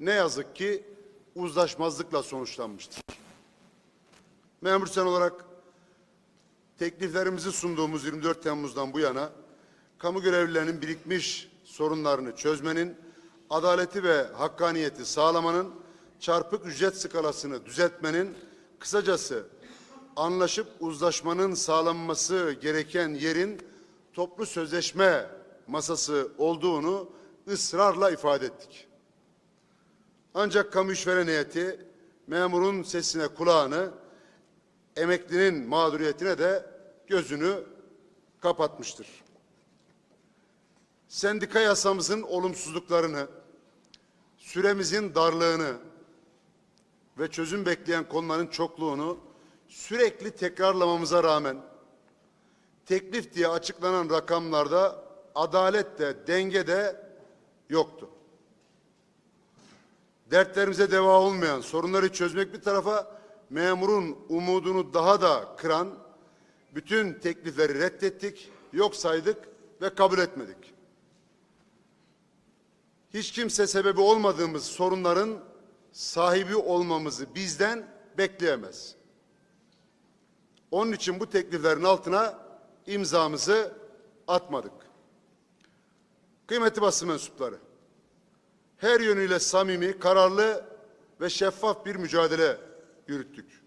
ne yazık ki uzlaşmazlıkla sonuçlanmıştır. Memur sen olarak tekliflerimizi sunduğumuz 24 Temmuz'dan bu yana kamu görevlilerinin birikmiş sorunlarını çözmenin, adaleti ve hakkaniyeti sağlamanın, çarpık ücret skalasını düzeltmenin, kısacası anlaşıp uzlaşmanın sağlanması gereken yerin toplu sözleşme masası olduğunu ısrarla ifade ettik. Ancak kamu işveren heyeti memurun sesine kulağını, emeklinin mağduriyetine de gözünü kapatmıştır. Sendika yasamızın olumsuzluklarını, süremizin darlığını ve çözüm bekleyen konuların çokluğunu sürekli tekrarlamamıza rağmen teklif diye açıklanan rakamlarda adalet de denge de yoktu. Dertlerimize deva olmayan sorunları çözmek bir tarafa memurun umudunu daha da kıran bütün teklifleri reddettik, yok saydık ve kabul etmedik. Hiç kimse sebebi olmadığımız sorunların sahibi olmamızı bizden bekleyemez. Onun için bu tekliflerin altına imzamızı atmadık. Kıymetli basın mensupları, her yönüyle samimi, kararlı ve şeffaf bir mücadele yürüttük.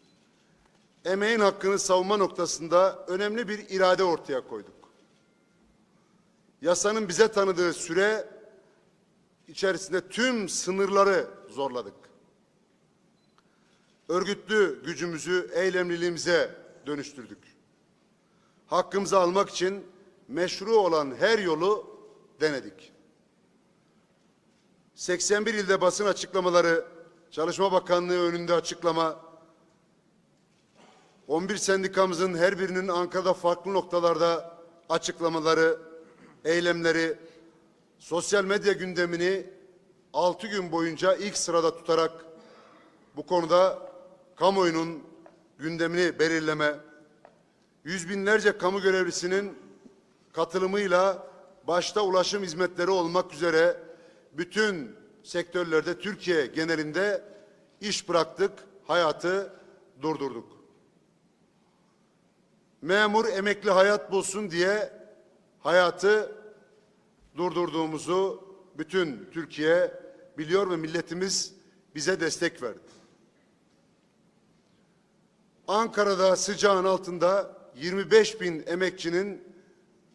Emeğin hakkını savunma noktasında önemli bir irade ortaya koyduk. Yasanın bize tanıdığı süre içerisinde tüm sınırları zorladık. Örgütlü gücümüzü eylemliliğimize dönüştürdük. Hakkımızı almak için meşru olan her yolu denedik. 81 ilde basın açıklamaları, Çalışma Bakanlığı önünde açıklama, 11 sendikamızın her birinin Ankara'da farklı noktalarda açıklamaları, eylemleri, sosyal medya gündemini 6 gün boyunca ilk sırada tutarak bu konuda kamuoyunun gündemini belirleme, yüz binlerce kamu görevlisinin katılımıyla başta ulaşım hizmetleri olmak üzere bütün sektörlerde Türkiye genelinde iş bıraktık, hayatı durdurduk. Memur emekli hayat bulsun diye hayatı durdurduğumuzu bütün Türkiye biliyor ve milletimiz bize destek verdi. Ankara'da sıcağın altında 25 bin emekçinin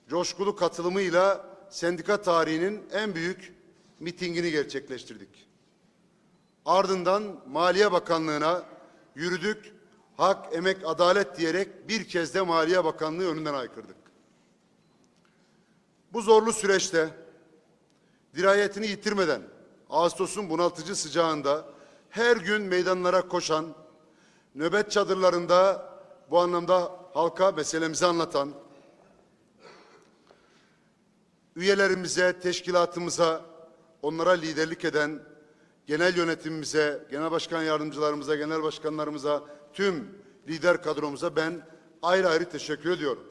coşkulu katılımıyla sendika tarihinin en büyük mitingini gerçekleştirdik. Ardından Maliye Bakanlığı'na yürüdük, hak, emek, adalet diyerek bir kez de Maliye Bakanlığı önünden aykırdık. Bu zorlu süreçte dirayetini yitirmeden Ağustos'un bunaltıcı sıcağında her gün meydanlara koşan, nöbet çadırlarında bu anlamda halka meselemizi anlatan, üyelerimize, teşkilatımıza, onlara liderlik eden genel yönetimimize, genel başkan yardımcılarımıza, genel başkanlarımıza, tüm lider kadromuza ben ayrı ayrı teşekkür ediyorum.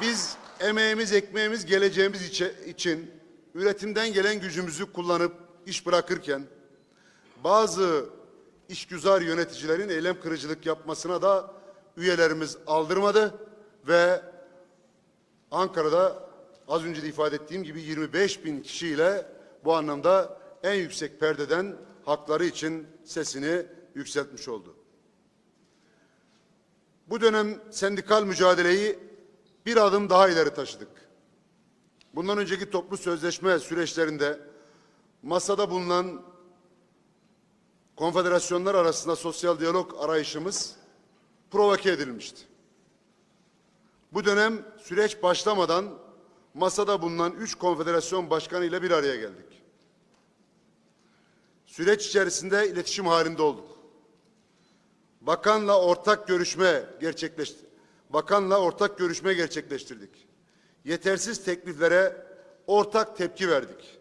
Biz emeğimiz, ekmeğimiz, geleceğimiz için üretimden gelen gücümüzü kullanıp iş bırakırken bazı işgüzar yöneticilerin eylem kırıcılık yapmasına da üyelerimiz aldırmadı ve Ankara'da az önce de ifade ettiğim gibi 25 bin kişiyle bu anlamda en yüksek perdeden hakları için sesini yükseltmiş oldu. Bu dönem sendikal mücadeleyi bir adım daha ileri taşıdık. Bundan önceki toplu sözleşme süreçlerinde masada bulunan konfederasyonlar arasında sosyal diyalog arayışımız provoke edilmişti. Bu dönem süreç başlamadan masada bulunan üç konfederasyon başkanı ile bir araya geldik. Süreç içerisinde iletişim halinde olduk. Bakanla ortak görüşme gerçekleşti. Bakanla ortak görüşme gerçekleştirdik. Yetersiz tekliflere ortak tepki verdik.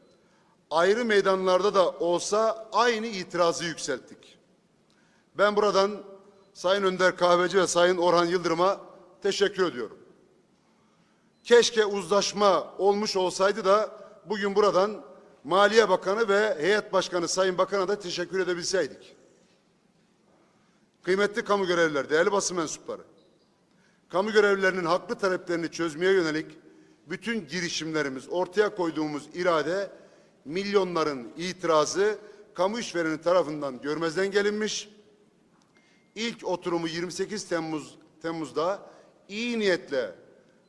Ayrı meydanlarda da olsa aynı itirazı yükselttik. Ben buradan Sayın Önder Kahveci ve Sayın Orhan Yıldırım'a teşekkür ediyorum. Keşke uzlaşma olmuş olsaydı da bugün buradan Maliye Bakanı ve Heyet Başkanı Sayın Bakan'a da teşekkür edebilseydik. Kıymetli kamu görevliler, değerli basın mensupları. Kamu görevlilerinin haklı taleplerini çözmeye yönelik bütün girişimlerimiz, ortaya koyduğumuz irade, milyonların itirazı kamu işvereni tarafından görmezden gelinmiş. İlk oturumu 28 Temmuz Temmuz'da iyi niyetle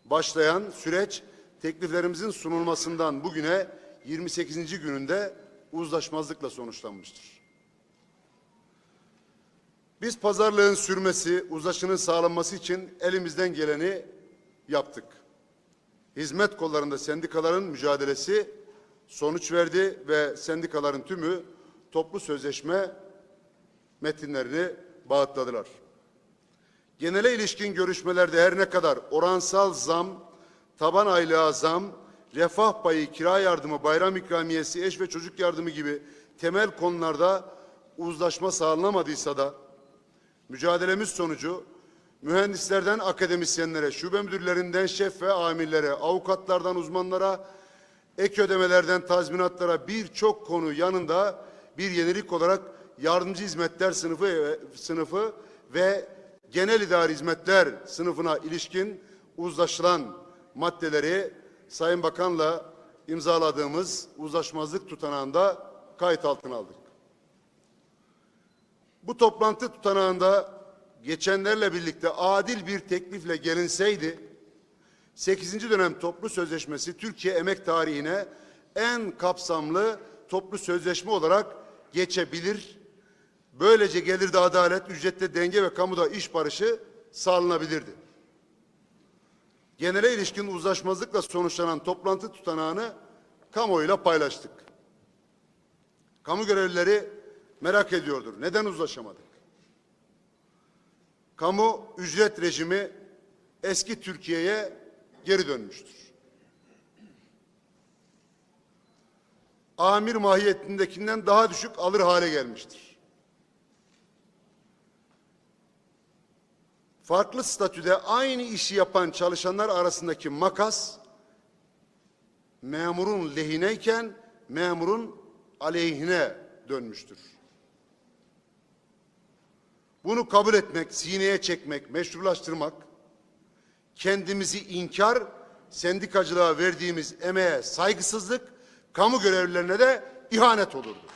başlayan süreç tekliflerimizin sunulmasından bugüne 28. gününde uzlaşmazlıkla sonuçlanmıştır. Biz pazarlığın sürmesi, uzlaşının sağlanması için elimizden geleni yaptık. Hizmet kollarında sendikaların mücadelesi sonuç verdi ve sendikaların tümü toplu sözleşme metinlerini bağıtladılar. Genele ilişkin görüşmelerde her ne kadar oransal zam, taban aylığa zam, refah payı, kira yardımı, bayram ikramiyesi, eş ve çocuk yardımı gibi temel konularda uzlaşma sağlanamadıysa da mücadelemiz sonucu mühendislerden akademisyenlere, şube müdürlerinden şef ve amirlere, avukatlardan uzmanlara, ek ödemelerden tazminatlara birçok konu yanında bir yenilik olarak yardımcı hizmetler sınıfı sınıfı ve genel idari hizmetler sınıfına ilişkin uzlaşılan maddeleri Sayın Bakan'la imzaladığımız uzlaşmazlık tutanağında kayıt altına aldık. Bu toplantı tutanağında geçenlerle birlikte adil bir teklifle gelinseydi 8. dönem toplu sözleşmesi Türkiye emek tarihine en kapsamlı toplu sözleşme olarak geçebilir. Böylece gelirde adalet, ücrette denge ve kamuda iş barışı sağlanabilirdi. Genele ilişkin uzlaşmazlıkla sonuçlanan toplantı tutanağını kamuoyuyla paylaştık. Kamu görevlileri merak ediyordur. Neden uzlaşamadık? Kamu ücret rejimi eski Türkiye'ye geri dönmüştür. Amir mahiyetindekinden daha düşük alır hale gelmiştir. Farklı statüde aynı işi yapan çalışanlar arasındaki makas memurun lehineyken memurun aleyhine dönmüştür. Bunu kabul etmek, sineye çekmek, meşrulaştırmak, kendimizi inkar, sendikacılığa verdiğimiz emeğe saygısızlık, kamu görevlilerine de ihanet olurdu.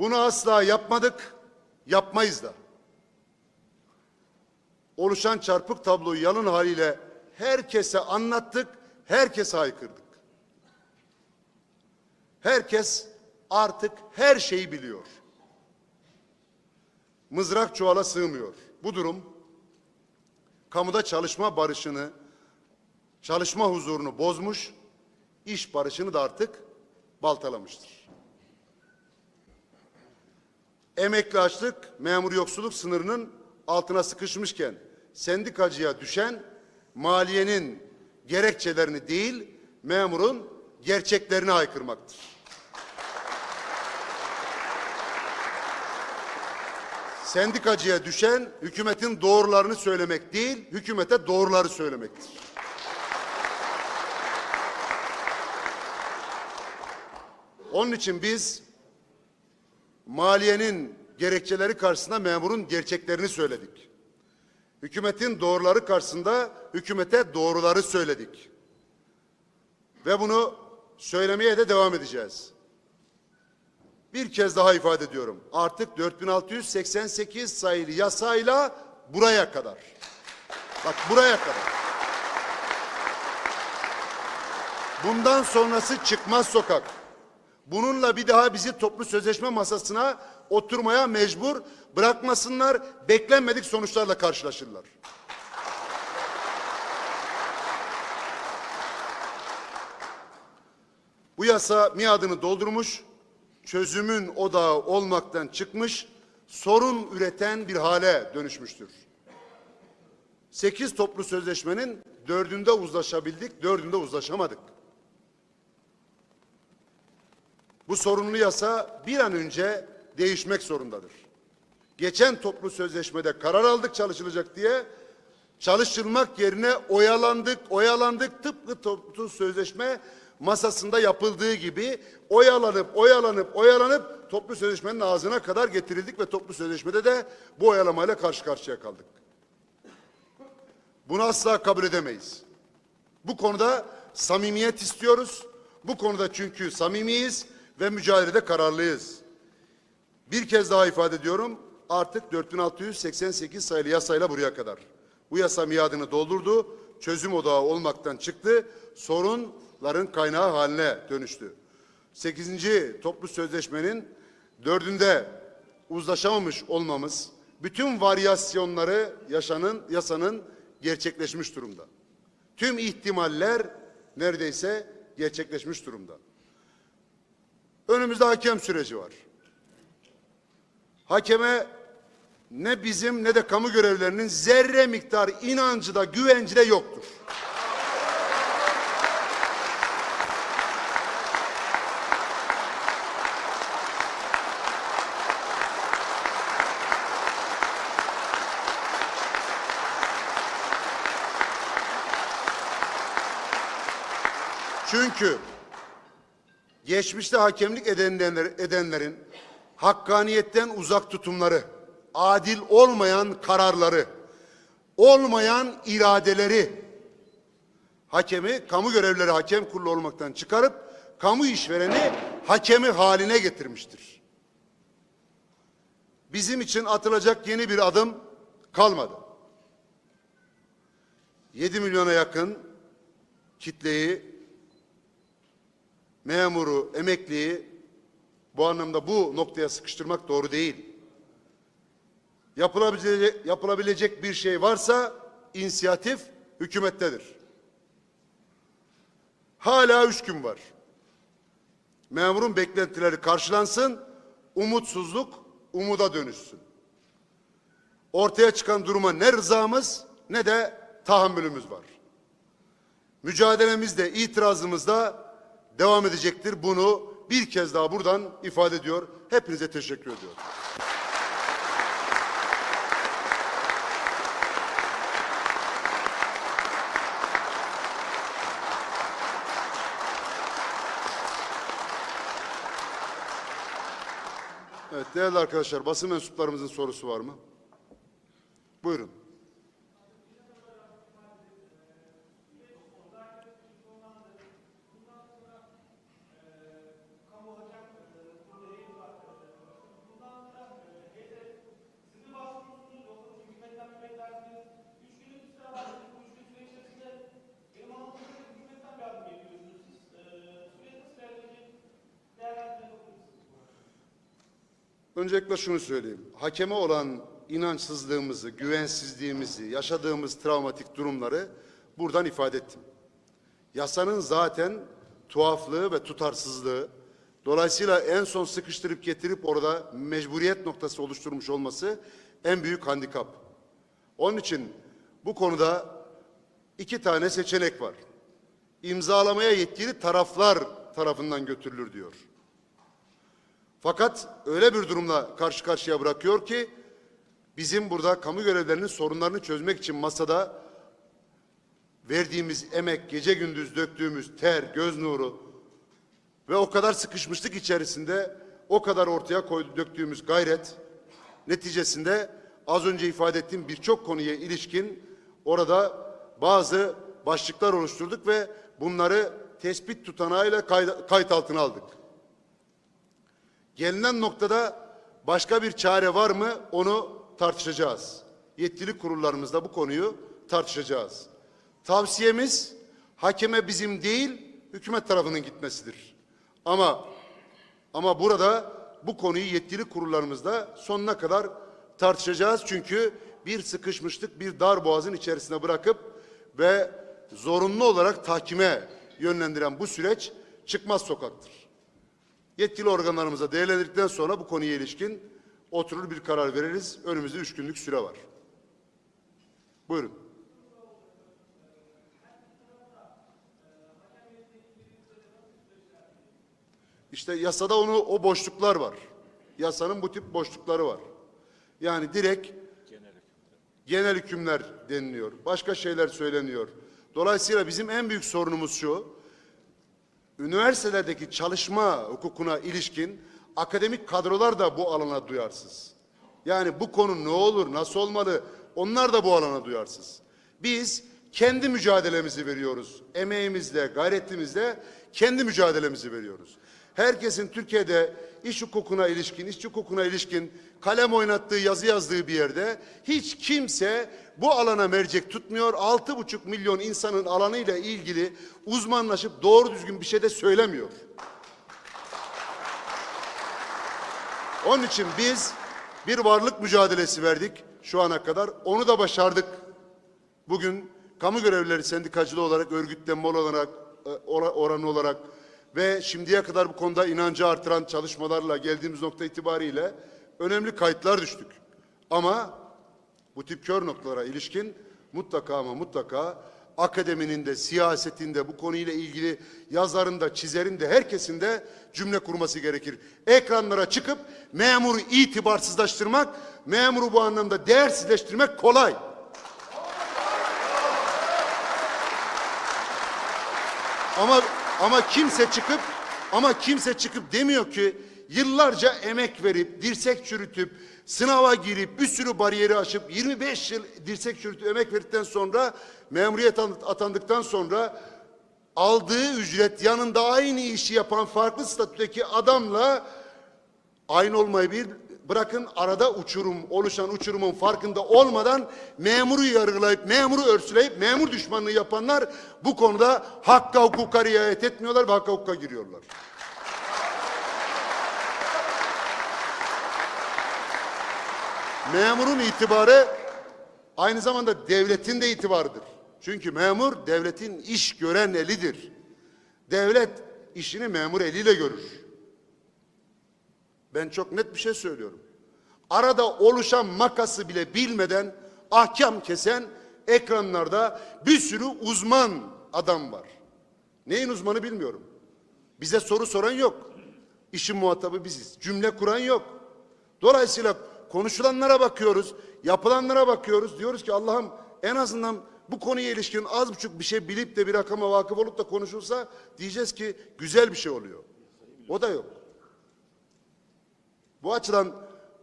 Bunu asla yapmadık, yapmayız da. Oluşan çarpık tabloyu yalın haliyle herkese anlattık, herkese haykırdık. Herkes artık her şeyi biliyor. Mızrak çuvala sığmıyor. Bu durum kamuda çalışma barışını, çalışma huzurunu bozmuş, iş barışını da artık baltalamıştır. Emekli açlık, memur yoksulluk sınırının altına sıkışmışken sendikacıya düşen maliyenin gerekçelerini değil, memurun gerçeklerini haykırmaktır. Sendikacıya düşen hükümetin doğrularını söylemek değil, hükümete doğruları söylemektir. Onun için biz maliyenin gerekçeleri karşısında memurun gerçeklerini söyledik. Hükümetin doğruları karşısında hükümete doğruları söyledik. Ve bunu söylemeye de devam edeceğiz. Bir kez daha ifade ediyorum. Artık 4688 sayılı yasayla buraya kadar. Bak buraya kadar. Bundan sonrası çıkmaz sokak. Bununla bir daha bizi toplu sözleşme masasına oturmaya mecbur bırakmasınlar. Beklenmedik sonuçlarla karşılaşırlar. Bu yasa miadını doldurmuş, çözümün odağı olmaktan çıkmış, sorun üreten bir hale dönüşmüştür. Sekiz toplu sözleşmenin dördünde uzlaşabildik, dördünde uzlaşamadık. Bu sorunlu yasa bir an önce değişmek zorundadır. geçen toplu sözleşmede karar aldık çalışılacak diye çalışılmak yerine oyalandık, oyalandık tıpkı toplu sözleşme masasında yapıldığı gibi oyalanıp, oyalanıp, oyalanıp toplu sözleşmenin ağzına kadar getirildik ve toplu sözleşmede de bu oyalamayla karşı karşıya kaldık. Bunu asla kabul edemeyiz. Bu konuda samimiyet istiyoruz. Bu konuda çünkü samimiyiz ve mücadelede kararlıyız. Bir kez daha ifade ediyorum. Artık 4688 sayılı yasayla buraya kadar. Bu yasa miadını doldurdu. Çözüm odağı olmaktan çıktı. Sorunların kaynağı haline dönüştü. 8. toplu sözleşmenin dördünde uzlaşamamış olmamız bütün varyasyonları yaşanın yasanın gerçekleşmiş durumda. Tüm ihtimaller neredeyse gerçekleşmiş durumda. Önümüzde hakem süreci var. Hakeme ne bizim ne de kamu görevlilerinin zerre miktar inancı da güvenci de yoktur. Çünkü geçmişte hakemlik edenler, edenlerin hakkaniyetten uzak tutumları, adil olmayan kararları, olmayan iradeleri hakemi, kamu görevlileri hakem kurulu olmaktan çıkarıp kamu işvereni hakemi haline getirmiştir. Bizim için atılacak yeni bir adım kalmadı. 7 milyona yakın kitleyi memuru, emekliyi bu anlamda bu noktaya sıkıştırmak doğru değil. Yapılabilecek, yapılabilecek bir şey varsa inisiyatif hükümettedir. Hala üç gün var. Memurun beklentileri karşılansın, umutsuzluk umuda dönüşsün. Ortaya çıkan duruma ne rızamız ne de tahammülümüz var. Mücadelemiz de itirazımız da devam edecektir. Bunu bir kez daha buradan ifade ediyor. Hepinize teşekkür ediyorum. Evet değerli arkadaşlar basın mensuplarımızın sorusu var mı? Buyurun. Öncelikle şunu söyleyeyim. Hakeme olan inançsızlığımızı, güvensizliğimizi, yaşadığımız travmatik durumları buradan ifade ettim. Yasanın zaten tuhaflığı ve tutarsızlığı, dolayısıyla en son sıkıştırıp getirip orada mecburiyet noktası oluşturmuş olması en büyük handikap. Onun için bu konuda iki tane seçenek var. İmzalamaya yetkili taraflar tarafından götürülür diyor. Fakat öyle bir durumla karşı karşıya bırakıyor ki bizim burada kamu görevlilerinin sorunlarını çözmek için masada verdiğimiz emek, gece gündüz döktüğümüz ter, göz nuru ve o kadar sıkışmışlık içerisinde o kadar ortaya koydu, döktüğümüz gayret neticesinde az önce ifade ettiğim birçok konuya ilişkin orada bazı başlıklar oluşturduk ve bunları tespit tutanağıyla kayıt altına aldık. Gelinen noktada başka bir çare var mı onu tartışacağız. Yetkili kurullarımızda bu konuyu tartışacağız. Tavsiyemiz hakeme bizim değil hükümet tarafının gitmesidir. Ama ama burada bu konuyu yetkili kurullarımızda sonuna kadar tartışacağız. Çünkü bir sıkışmışlık, bir dar boğazın içerisine bırakıp ve zorunlu olarak tahkime yönlendiren bu süreç çıkmaz sokaktır. Yetkili organlarımıza değerlendirdikten sonra bu konuya ilişkin oturur bir karar veririz. Önümüzde üç günlük süre var. Buyurun. İşte yasada onu o boşluklar var. Yasanın bu tip boşlukları var. Yani direkt genel hükümler deniliyor. Başka şeyler söyleniyor. Dolayısıyla bizim en büyük sorunumuz şu. Üniversitelerdeki çalışma hukukuna ilişkin akademik kadrolar da bu alana duyarsız. Yani bu konu ne olur, nasıl olmalı onlar da bu alana duyarsız. Biz kendi mücadelemizi veriyoruz. Emeğimizle, gayretimizle kendi mücadelemizi veriyoruz. Herkesin Türkiye'de iş hukukuna ilişkin, işçi hukukuna ilişkin kalem oynattığı, yazı yazdığı bir yerde hiç kimse bu alana mercek tutmuyor. Altı buçuk milyon insanın alanıyla ilgili uzmanlaşıp doğru düzgün bir şey de söylemiyor. Onun için biz bir varlık mücadelesi verdik şu ana kadar. Onu da başardık. Bugün kamu görevlileri sendikacılığı olarak, örgütlenme olarak, e, ora- oranı olarak ve şimdiye kadar bu konuda inancı artıran çalışmalarla geldiğimiz nokta itibariyle önemli kayıtlar düştük. Ama bu tip kör noktalara ilişkin mutlaka ama mutlaka akademinin de siyasetinde bu konuyla ilgili yazarın da çizerin de herkesin de cümle kurması gerekir. Ekranlara çıkıp memuru itibarsızlaştırmak, memuru bu anlamda değersizleştirmek kolay. Ama ama kimse çıkıp ama kimse çıkıp demiyor ki yıllarca emek verip dirsek çürütüp sınava girip bir sürü bariyeri aşıp 25 yıl dirsek çürütüp emek verdikten sonra memuriyet at- atandıktan sonra aldığı ücret yanında aynı işi yapan farklı statüdeki adamla aynı olmayı bir bırakın arada uçurum oluşan uçurumun farkında olmadan memuru yargılayıp memuru örsüleyip memur düşmanlığı yapanlar bu konuda hakka hukuka riayet etmiyorlar ve hakka hukuka giriyorlar. Memurun itibarı aynı zamanda devletin de itibarıdır. Çünkü memur devletin iş gören elidir. Devlet işini memur eliyle görür. Ben çok net bir şey söylüyorum. Arada oluşan makası bile bilmeden ahkam kesen ekranlarda bir sürü uzman adam var. Neyin uzmanı bilmiyorum. Bize soru soran yok. İşin muhatabı biziz. Cümle kuran yok. Dolayısıyla konuşulanlara bakıyoruz, yapılanlara bakıyoruz. Diyoruz ki Allah'ım en azından bu konuya ilişkin az buçuk bir şey bilip de bir rakama vakıf olup da konuşulsa diyeceğiz ki güzel bir şey oluyor. O da yok. Bu açıdan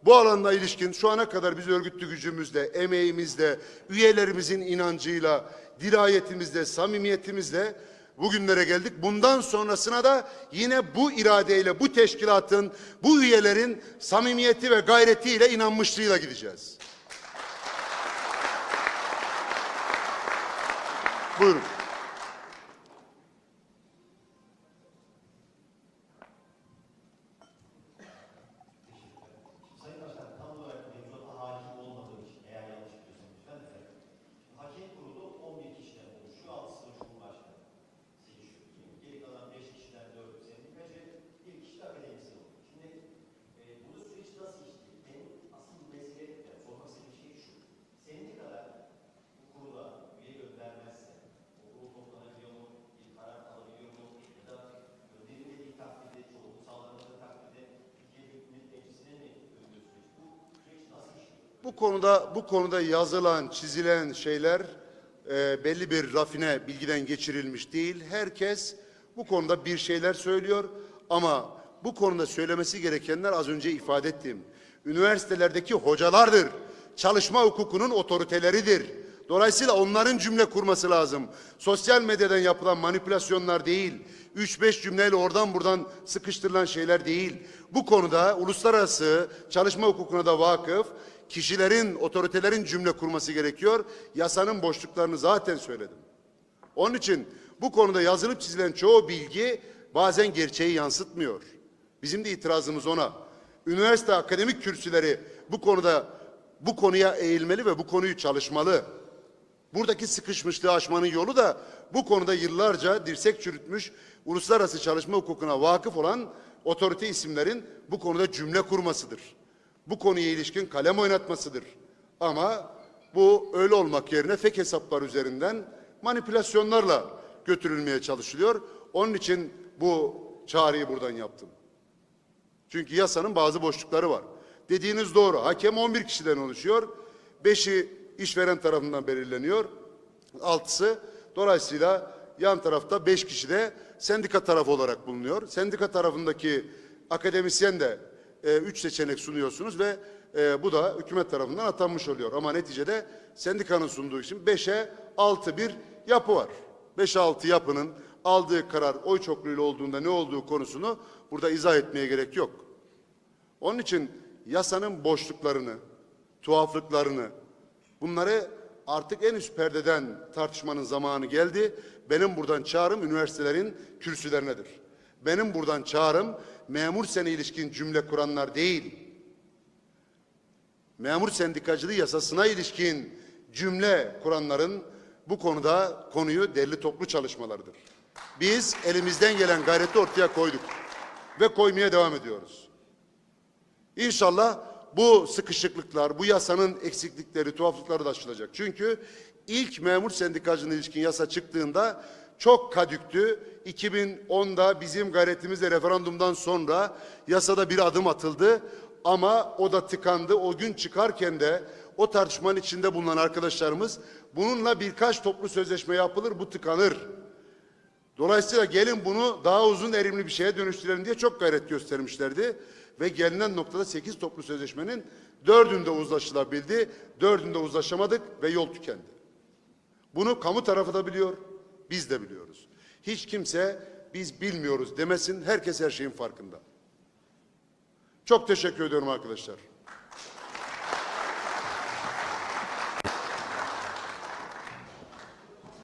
bu alanla ilişkin şu ana kadar biz örgütlü gücümüzle, emeğimizle, üyelerimizin inancıyla, dirayetimizle, samimiyetimizle bugünlere geldik. Bundan sonrasına da yine bu iradeyle, bu teşkilatın, bu üyelerin samimiyeti ve gayretiyle, inanmışlığıyla gideceğiz. Buyurun. Sayın Başkan, tam olarak mevzuata hakim olmadığım için eğer yanlış biliyorsam lütfen düzeltin. Hakem kurulu 11 kişiden oluşuyor, 6'sı da Cumhurbaşkanı seçiyor. Şimdi geri kalan 5 kişiden 4'ü sendikacı, bir kişi de akademisyen oluyor. Şimdi e, burada süreç nasıl işliyor? Benim asıl mesele, yani sormak istediğim şey şu. Sendikalar bu kurula üye göndermezse, o kurul toplanabiliyor mu, bir karar alabiliyor mu, ya da gönderilmediği takdirde, çoğunluğu sağlanmadığı takdirde Türkiye Büyük Millet Meclisi'ne mi dönüyor süreç? Bu süreç nasıl işliyor? Bu konuda bu konuda yazılan, çizilen şeyler e, belli bir rafine bilgiden geçirilmiş değil. Herkes bu konuda bir şeyler söylüyor ama bu konuda söylemesi gerekenler az önce ifade ettiğim üniversitelerdeki hocalardır. Çalışma hukukunun otoriteleridir. Dolayısıyla onların cümle kurması lazım. Sosyal medyadan yapılan manipülasyonlar değil, 3-5 cümleyle oradan buradan sıkıştırılan şeyler değil. Bu konuda uluslararası çalışma hukukuna da vakıf, kişilerin, otoritelerin cümle kurması gerekiyor. Yasanın boşluklarını zaten söyledim. Onun için bu konuda yazılıp çizilen çoğu bilgi bazen gerçeği yansıtmıyor. Bizim de itirazımız ona. Üniversite akademik kürsüleri bu konuda bu konuya eğilmeli ve bu konuyu çalışmalı. Buradaki sıkışmışlığı aşmanın yolu da bu konuda yıllarca dirsek çürütmüş, uluslararası çalışma hukukuna vakıf olan otorite isimlerin bu konuda cümle kurmasıdır. Bu konuya ilişkin kalem oynatmasıdır. Ama bu öyle olmak yerine fake hesaplar üzerinden manipülasyonlarla götürülmeye çalışılıyor. Onun için bu çağrıyı buradan yaptım. Çünkü yasanın bazı boşlukları var. Dediğiniz doğru. Hakem 11 kişiden oluşuyor. 5'i işveren tarafından belirleniyor. 6'sı dolayısıyla yan tarafta 5 kişi de sendika tarafı olarak bulunuyor. Sendika tarafındaki akademisyen de 3 seçenek sunuyorsunuz ve e, bu da hükümet tarafından atanmış oluyor. Ama neticede sendikanın sunduğu için 5'e 6 bir yapı var. 5'e 6 yapının aldığı karar oy çokluğuyla olduğunda ne olduğu konusunu burada izah etmeye gerek yok. Onun için yasanın boşluklarını, tuhaflıklarını, bunları artık en üst perdeden tartışmanın zamanı geldi. Benim buradan çağrım üniversitelerin kürsülerinedir. Benim buradan çağrım memur sene ilişkin cümle kuranlar değil. Memur sendikacılığı yasasına ilişkin cümle kuranların bu konuda konuyu derli toplu çalışmalarıdır. Biz elimizden gelen gayreti ortaya koyduk ve koymaya devam ediyoruz. İnşallah bu sıkışıklıklar, bu yasanın eksiklikleri, tuhaflıkları da aşılacak. Çünkü ilk memur sendikacılığına ilişkin yasa çıktığında çok kadüktü. 2010'da bizim gayretimizle referandumdan sonra yasada bir adım atıldı. Ama o da tıkandı. O gün çıkarken de o tartışmanın içinde bulunan arkadaşlarımız bununla birkaç toplu sözleşme yapılır, bu tıkanır. Dolayısıyla gelin bunu daha uzun erimli bir şeye dönüştürelim diye çok gayret göstermişlerdi. Ve gelinen noktada 8 toplu sözleşmenin dördünde uzlaşılabildi, dördünde uzlaşamadık ve yol tükendi. Bunu kamu tarafı da biliyor, biz de biliyoruz. Hiç kimse biz bilmiyoruz demesin, herkes her şeyin farkında. Çok teşekkür ediyorum arkadaşlar.